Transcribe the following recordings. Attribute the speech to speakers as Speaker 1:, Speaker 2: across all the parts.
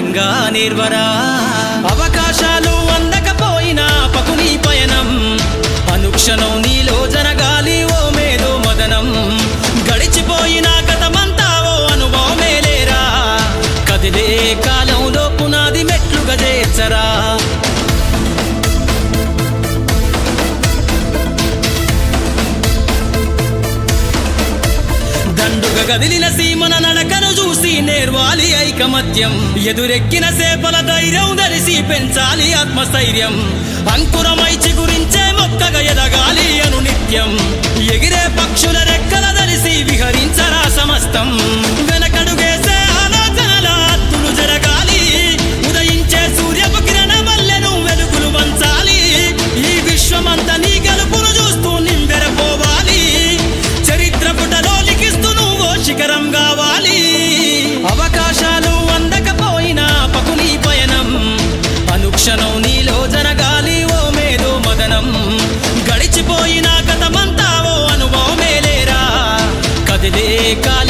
Speaker 1: ரங்கா நீர்வரா. కదిలిన గదిలిన సీమన నడకను చూసి నేర్వాలి ఐకమత్యం. ఎదురెక్కిన సేపల ధైర్యం ధరిసి పెంచాలి ఆత్మస్థైర్యం. అంకురమై చిగురించే మొక్కగా ఎదగాలి శిఖరం కావాలి. అవకాశాలు అందకపోయినా పకుని పయనం. అనుక్షణం నీలో జరగాలి ఓ మేలో మదనం. గడిచిపోయిన గతమంతా ఓ అనుభవమే లేరా. కదిలే కాలి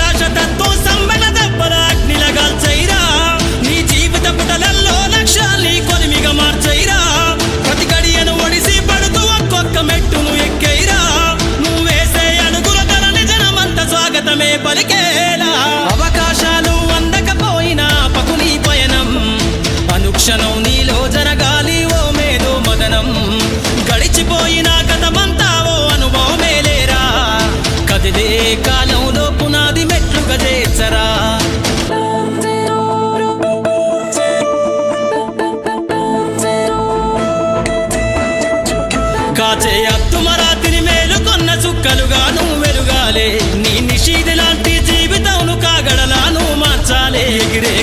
Speaker 1: అనుక్షణం నీలో జరగాలి ఓ మేధో మదనం. గడిచిపోయిన కథమంతా ఓ అనుభవమే లేరా? కదిలే కాలంలో పునాది మెట్లు చేర్చరా? కాచే అత్తుమరాతిని మేలుకొన్న చుక్కలుగా నువ్వు వెలుగాలే. నీ నిషీది లాంటి జీవితంను కాగడలా నువ్వు మార్చాలే. ఎగిరే